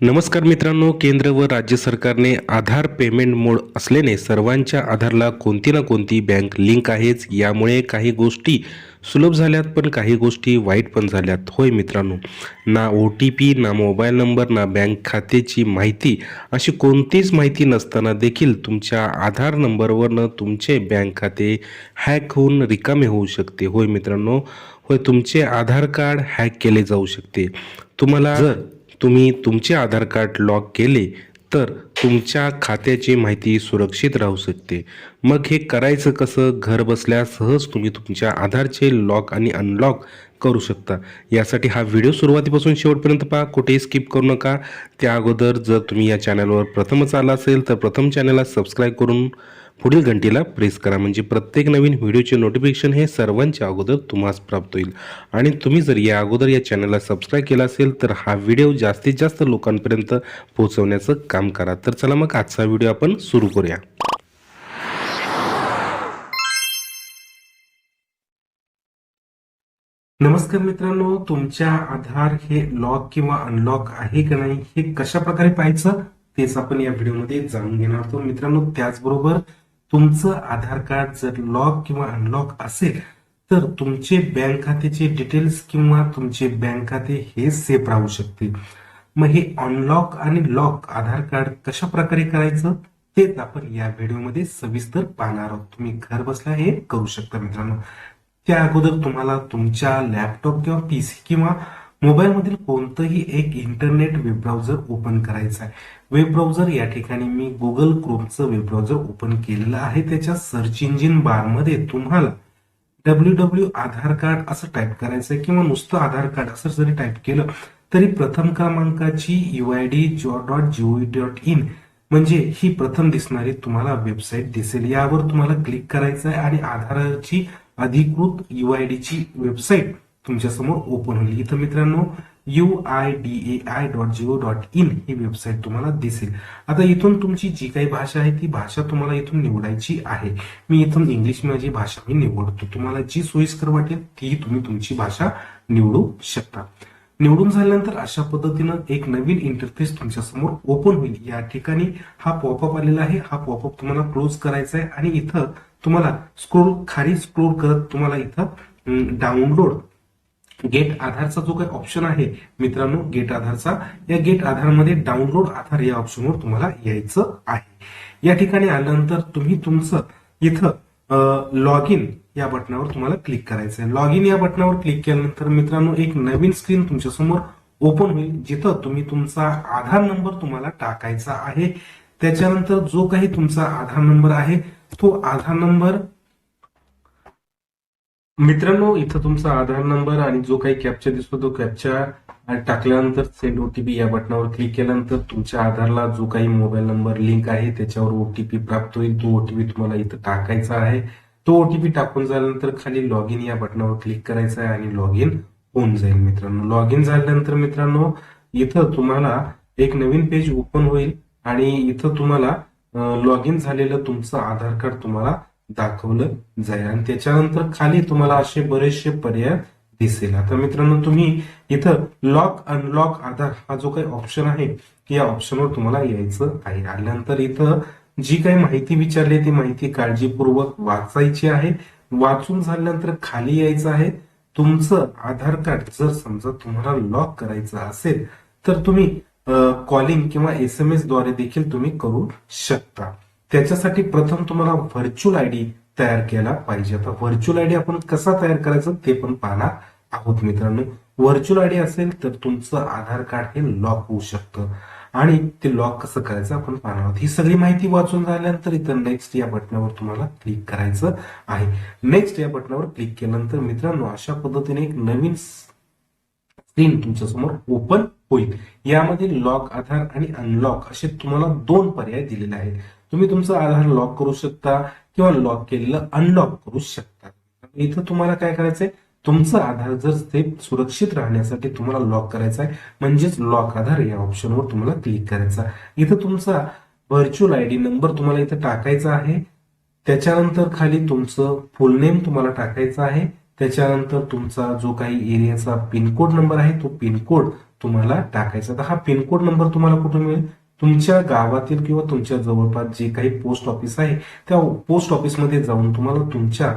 नमस्कार मित्रांनो केंद्र व राज्य सरकारने आधार पेमेंट मोड असल्याने सर्वांच्या आधारला कोणती ना कोणती बँक लिंक आहेच. यामुळे काही गोष्टी सुलभ झाल्यात पण काही गोष्टी वाईट पण झाल्यात. होय मित्रांनो ना ओ टी पी ना मोबाईल नंबर ना बँक खात्याची माहिती अशी कोणतीच माहिती नसताना देखील तुमच्या आधार नंबरवरनं तुमचे बँक खाते हॅक होऊन रिकामे होऊ शकते. होय मित्रांनो होय तुमचे आधार कार्ड हॅक केले जाऊ शकते. तुम्हाला जर तुम्ही तुमचे आधार कार्ड लॉक केले तर तुमच्या खात्याची माहिती सुरक्षित राहू शकते. मग हे करायचं कसं? घर बसल्या सहज तुम्ही तुमच्या आधारचे लॉक आणि अनलॉक करू शकता. यासाठी हा व्हिडिओ सुरुवातीपासून शेवटपर्यंत पहा. कुठेही स्किप करू नका. त्या अगोदर जर तुम्ही या चॅनलवर प्रथमच आला असेल तर प्रथम चॅनलला सबस्क्राईब करून पुढील घंटीला प्रेस करा. म्हणजे प्रत्येक नवीन व्हिडिओचे नोटिफिकेशन हे सर्वांच्या अगोदर तुम्हाला प्राप्त होईल. आणि तुम्ही जर या अगोदर या चॅनलला सबस्क्राईब केला असेल तर हा व्हिडिओ जास्तीत जास्त लोकांपर्यंत पोहोचवण्याचं काम करा. तर चला मग आजचा व्हिडिओ आपण सुरू करूया. नमस्कार मित्रांनो तुमच्या आधार हे लॉक किंवा अनलॉक आहे का नाही हे कशा प्रकारे पाहायचं तेच आपण या व्हिडिओमध्ये जाणून घेणार आहोत. मित्रांनो त्याचबरोबर तुमचं आधार कार्ड जर लॉक किंवा अनलॉक असेल तर तुमचे बँक खात्याचे डिटेल्स किंवा तुमचे बँक खाते हे सेफ राहू शकते मग हे अनलॉक आणि लॉक आधार कार्ड कशा प्रकारे करायचं? तेच आपण या व्हिडिओमध्ये सविस्तर पाहणार आहोत. तुम्ही घर बसल्या हे करू शकता मित्रांनो. त्या अगोदर तुम्हाला तुमच्या लॅपटॉप किंवा पीसी किंवा मोबाईल मधील कोणतंही एक इंटरनेट वेब ब्राउझर ओपन करायचं आहे. वेब ब्राउझर या ठिकाणी मी गुगल क्रोमचं वेब ब्राउझर ओपन केलेलं आहे. त्याच्या सर्च इंजिन बारमध्ये तुम्हाला डब्ल्यू डब्ल्यू आधार कार्ड असं टाईप करायचं आहे किंवा नुसतं आधार कार्ड असं जरी टाईप केलं तरी प्रथम क्रमांकाची यू आयडी जॉ डॉट जीओ डॉट इन म्हणजे ही प्रथम दिसणारी तुम्हाला वेबसाईट दिसेल. यावर तुम्हाला क्लिक करायचं आहे आणि आधाराची अधिकृत यू आय ची वेबसाईट तुमच्यासमोर ओपन होईल. इथं मित्रांनो U I D A I dot gov dot in he website तुम्हाला दिसेल. आता इथून तुमची जी काही भाषा आहे ती भाषा तुम्हाला इथून निवडायची आहे. मी इथून इंग्लिश माझी भाषा मी निवडतो तुम्हाला जी सोयीस्कर वाटेल ती तुम्ही तुमची भाषा निवडू शकता. निवडून झाल्यानंतर अशा पद्धतीनं एक नवीन इंटरफेस तुमच्यासमोर ओपन होईल. या ठिकाणी हा पॉपअप आलेला आहे. हा पॉपअप तुम्हाला क्लोज करायचा आहे आणि इथं तुम्हाला स्क्रोल खाली स्क्रोल करत तुम्हाला इथं डाउनलोड गेट आधारचा जो काही ऑप्शन आहे मित्रांनो गेट आधारचा या गेट आधारमध्ये डाउनलोड आधार या ऑप्शनवर तुम्हाला यायचं आहे. या ठिकाणी आल्यानंतर तुम्ही तुमचं इथं लॉग इन या बटनावर तुम्हाला क्लिक करायचं आहे लॉग इन या बटनावर क्लिक केल्यानंतर मित्रांनो एक नवीन स्क्रीन तुमच्यासमोर ओपन होईल जिथं तुम्ही तुमचा आधार नंबर तुम्हाला टाकायचा आहे. त्याच्यानंतर जो काही तुमचा आधार नंबर आहे तो आधार नंबर मित्रांनो इथं तुमचा आधार नंबर आणि जो काही कॅप्चा दिसतो तो कॅप्चा टाकल्यानंतर सेंड ओटीपी या बटनावर क्लिक केल्यानंतर तुमच्या आधारला जो काही मोबाईल नंबर लिंक आहे त्याच्यावर ओटीपी प्राप्त होईल. तो ओटीपी तुम्हाला इथं टाकायचा आहे. तो ओटीपी टाकून झाल्यानंतर खाली लॉग इन या बटनावर क्लिक करायचं आहे आणि लॉग इन होऊन जाईल मित्रांनो. लॉग इन झाल्यानंतर मित्रांनो इथं तुम्हाला एक नवीन पेज ओपन होईल आणि इथं तुम्हाला लॉग इन झालेलं तुमचं आधार कार्ड तुम्हाला दाखवलं जाईल. आणि त्याच्यानंतर खाली तुम्हाला असे बरेचसे पर्याय दिसेल. आता मित्रांनो तुम्ही इथं लॉक अनलॉक आधार हा जो काही ऑप्शन आहे या ऑप्शनवर तुम्हाला यायचं आहे. आल्यानंतर इथं जी काही माहिती विचारली ती माहिती काळजीपूर्वक वाचायची आहे. वाचून झाल्यानंतर खाली यायचं आहे. तुमचं आधार कार्ड जर समजा तुम्हाला लॉक करायचं असेल तर तुम्ही कॉलिंग किंवा एस एम एसद्वारे देखील तुम्ही करू शकता. त्याच्यासाठी प्रथम तुम्हाला व्हर्च्युअल आयडी तयार केला पाहिजे. आता व्हर्च्युअल आयडी आपण कसा तयार करायचं ते पण पाहणार आहोत मित्रांनो. व्हर्च्युअल आयडी असेल तर तुमचं आधार कार्ड हे लॉक होऊ शकतं. आणि ते लॉक कसं करायचं आपण पाहणार आहोत. ही सगळी माहिती वाचून झाल्यानंतर इथं नेक्स्ट या बटनावर तुम्हाला क्लिक करायचं आहे. नेक्स्ट या बटनावर क्लिक केल्यानंतर मित्रांनो अशा पद्धतीने एक नवीन स्क्रीन तुमच्यासमोर ओपन होईल. यामध्ये लॉक आधार आणि अनलॉक असे तुम्हाला दोन पर्याय दिलेले आहेत. तुम्ही तुमचं आधार लॉक करू शकता किंवा लॉक केलेलं अनलॉक करू शकता. इथं तुम्हाला काय करायचंय? तुमचं आधार जर ते सुरक्षित राहण्यासाठी तुम्हाला लॉक करायचं आहे म्हणजेच लॉक आधार या ऑप्शनवर तुम्हाला क्लिक करायचा इथं तुमचा व्हर्च्युअल आय डी नंबर तुम्हाला इथं टाकायचा आहे. त्याच्यानंतर खाली तुमचं फुल नेम तुम्हाला टाकायचं आहे. त्याच्यानंतर तुमचा जो काही एरियाचा पिनकोड नंबर आहे तो पिनकोड तुम्हाला टाकायचा तर हा पिनकोड नंबर तुम्हाला कुठे मिळेल? तुमच्या गावातील किंवा तुमच्या जवळपास जे काही पोस्ट ऑफिस आहे त्या पोस्ट ऑफिसमध्ये जाऊन तुम्हाला तुमच्या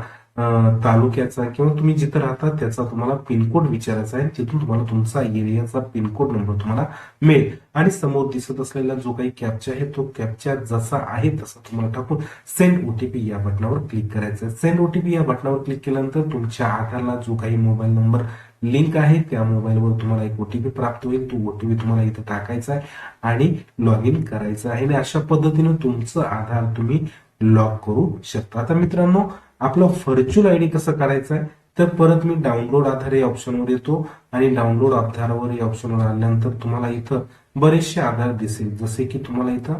तालुक्याचा किंवा तुम्ही जिथं राहता त्याचा तुम्हाला पिनकोड विचारायचा आहे. तिथून तुम्हाला तुमचा एरियाचा पिनकोड नंबर तुम्हाला मिळेल. आणि समोर दिसत असलेला जो काही कॅप्चा आहे तो कॅप्चा जसा आहे तसा तुम्हाला टाकून सेंड ओटीपी या बटनावर क्लिक करायचं आहे. सेंड ओटीपी या बटनावर क्लिक केल्यानंतर तुमच्या आधारला जो काही मोबाईल नंबर लिंक आहे त्या मोबाईलवर तुम्हाला एक ओटीपी प्राप्त होईल. तो ओटीपी तुम्हाला इथं टाकायचा आहे आणि लॉग इन करायचं आहे. आणि अशा पद्धतीने तुमचं आधार तुम्ही लॉक करू शकता. आता मित्रांनो आपलं व्हर्च्युअल आयडी कसं करायचं आहे? तर परत मी डाउनलोड आधार या ऑप्शनवर येतो आणि डाउनलोड आधारावर या ऑप्शनवर आल्यानंतर तुम्हाला इथं बरेचसे आधार दिसेल. जसे की तुम्हाला इथं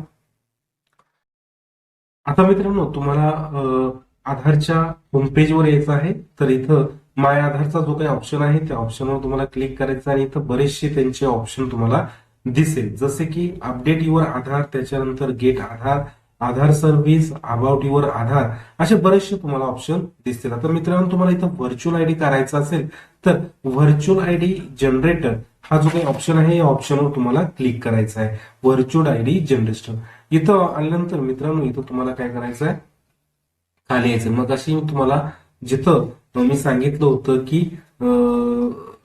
आता मित्रांनो तुम्हाला आधारच्या होमपेजवर यायचं आहे. तर इथं माय आधारचा जो काही ऑप्शन आहे त्या ऑप्शनवर तुम्हाला क्लिक करायचं आणि इथं बरेचसे त्यांचे ऑप्शन तुम्हाला दिसेल. जसे की अपडेट युअर आधार त्याच्यानंतर get Aadhaar Aadhaar service about your Aadhaar असे बरेचसे तुम्हाला ऑप्शन दिसतील. आता मित्रांनो तुम्हाला इथं व्हर्च्युअल आयडी करायचा असेल तर व्हर्च्युअल आयडी जनरेटर हा जो काही ऑप्शन आहे या ऑप्शनवर तुम्हाला क्लिक करायचा आहे. व्हर्च्युअल आयडी जनरेटर इथं आल्यानंतर मित्रांनो इथं तुम्हाला काय करायचं आहे? खाली यायचं. मग अशी तुम्हाला जिथं मी सांगितलं होतं की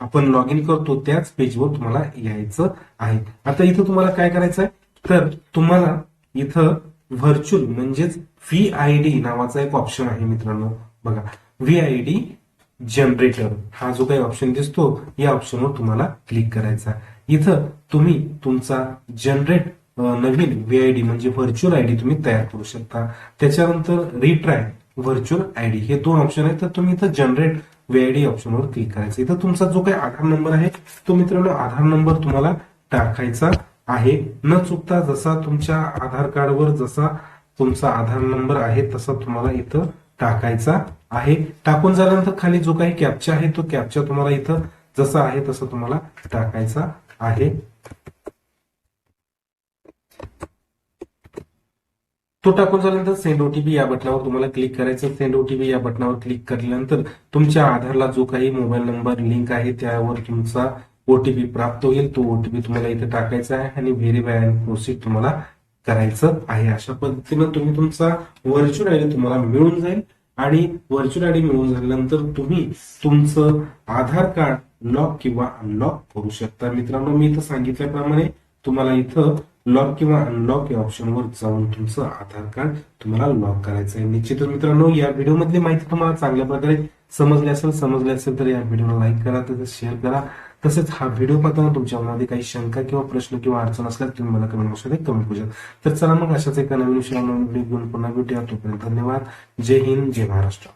आपण लॉग इन करतो त्याच पेजवर तुम्हाला यायचं आहे. आता इथं तुम्हाला काय करायचं आहे? तर तुम्हाला इथं व्हर्च्युअल म्हणजेच व्ही आय डी नावाचा एक ऑप्शन आहे मित्रांनो. बघा व्ही आय डी जनरेटर हा जो काही ऑप्शन दिसतो या ऑप्शनवर तुम्हाला क्लिक करायचा इथं तुम्ही तुमचा जनरेट नवीन व्ही आयडी म्हणजे व्हर्च्युअल आयडी तुम्ही तयार करू शकता. त्याच्यानंतर रिट्राय व्हर्च्युअल आयडी हे दोन ऑप्शन आहेत तर तुम्ही इथं जनरेट व्ही आय डी ऑप्शनवर क्लिक करायचं. इथं तुमचा जो काही आधार नंबर आहे तो मित्रांनो आधार नंबर तुम्हाला टाकायचा. आहे. न चुकता जसा तुमच्या आधार कार्डवर जसा तुमचा आधार नंबर आहे तसा तुम्हाला इथं टाकायचा आहे. टाकून झाल्यानंतर खाली जो काही कॅप्चा आहे तो कॅप्चा तुम्हाला इथं जसा आहे तसा तुम्हाला टाकायचा आहे. तो टाकून झाल्यानंतर सेंड ओटीपी या बटनावर तुम्हाला क्लिक करायचं. सेंड ओटीपी या बटनावर क्लिक केल्यानंतर तुमच्या आधारला जो काही मोबाईल नंबर लिंक आहे त्यावर तुमचा ओटीपी प्राप्त होईल तो ओटीपी तुम्हाला इथे टाकायचा आहे आणि व्हेरीफाय अँड प्रोसीड तुम्हाला करायचं आहे. अशा पद्धतीनं तुम्ही तुमचा व्हर्च्युअल आयडी तुम्हाला मिळून जाईल आणि व्हर्च्युअल आयडी मिळून झाल्यानंतर तुम्ही तुमचं आधार कार्ड लॉक किंवा अनलॉक करू शकता. मित्रांनो मी इथं सांगितल्याप्रमाणे तुम्हाला इथं लॉक किंवा अनलॉक या ऑप्शनवर जाऊन तुमचं आधार कार्ड तुम्हाला लॉक करायचं आहे. निश्चितच मित्रांनो या व्हिडिओमधली माहिती तुम्हाला चांगल्या प्रकारे समजली असेल समजली असेल तर या व्हिडिओला लाईक करा तसंच शेअर करा. तसेच हा व्हिडिओ पाहताना तुमच्या मनामध्ये काही शंका किंवा प्रश्न किंवा अडचण असल्यास तुम्ही मला कमेंट बॉक्समध्ये कमेंट करू शकता. तर चला मग अशाच एका नवीन विषयावर नवीन घेऊन पुन्हा भेटूया. तोपर्यंत धन्यवाद. जय हिंद जय महाराष्ट्र.